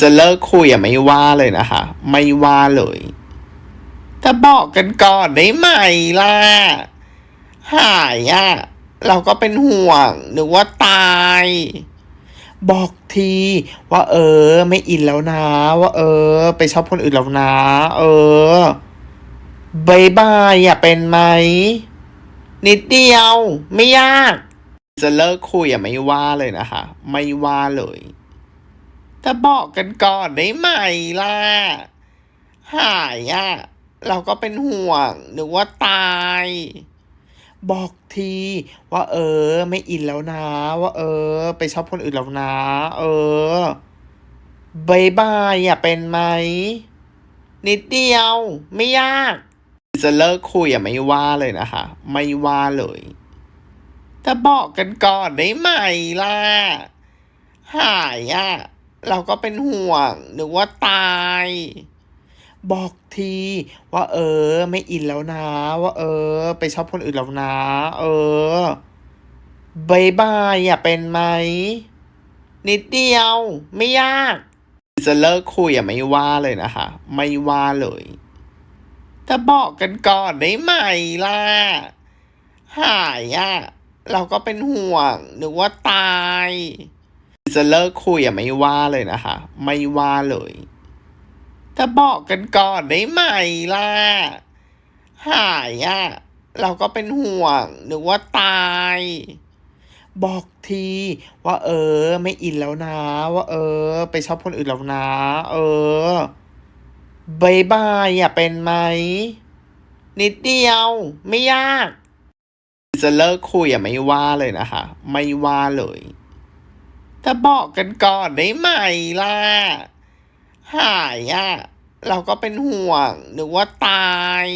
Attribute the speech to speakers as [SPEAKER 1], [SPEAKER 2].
[SPEAKER 1] จะเลิกคุยอะไม่ว่าเลยนะคะ ไม่ว่าเลย แต่บอกกันก่อนได้ไหมล่ะ หายอะ เราก็เป็นห่วงนึกว่าตาย บอกทีว่าเออ ไม่อินแล้วนะ ว่าเออ ไปชอบคนอื่นแล้วนะ เออบายบายอย่าเป็นไหม นิดเดียว ไม่ยาก จะเลิกคุยอะไม่ว่าเลยนะคะ ไม่ว่าเลย แต่บอกกันก่อนได้ไหมล่ะ หายอะ เราก็เป็นห่วงนึกว่าตาย บอกทีว่าเออ ไม่อินแล้วนะ ว่าเออ ไปชอบคนอื่นแล้วนะ เออบายบายอย่าเป็นไหม นิดเดียว ไม่ยาก จะเลิกคุยอะไม่ว่าเลยนะคะ ไม่ว่าเลยแต่บอกกันก่อนได้ไหมล่ะ หายอะ เราก็เป็นห่วงนึกว่าตาย บอกทีว่าเออ ไม่อินแล้วนะ ว่าเออ ไปชอบคนอื่นแล้วนะ เออบายบายอย่าเป็นไหม นิดเดียว ไม่ยาก จะเลิกคุยอะไม่ว่าเลยนะคะ ไม่ว่าเลยแต่บอกกันก่อนได้ไหมล่ะ หายอะ เราก็เป็นห่วงนึกว่าตาย จะเลิกคุยอะไม่ว่าเลยนะคะ ไม่ว่าเลย แต่บอกกันก่อนได้ไหมล่ะ หายอะ เราก็เป็นห่วงนึกว่าตาย บอกทีว่า เออ ไม่อินแล้วนะ ว่า เออ ไปชอบคนอื่นแล้วนะ เออบายบายอย่าเป็นไหม นิดเดียว ไม่ยาก จะเลิกคุยอะไม่ว่าเลยนะคะ ไม่ว่าเลย ถ้าบอกกันก่อนได้ไหมล่ะ หายอะ เราก็เป็นห่วงนึกว่าตาย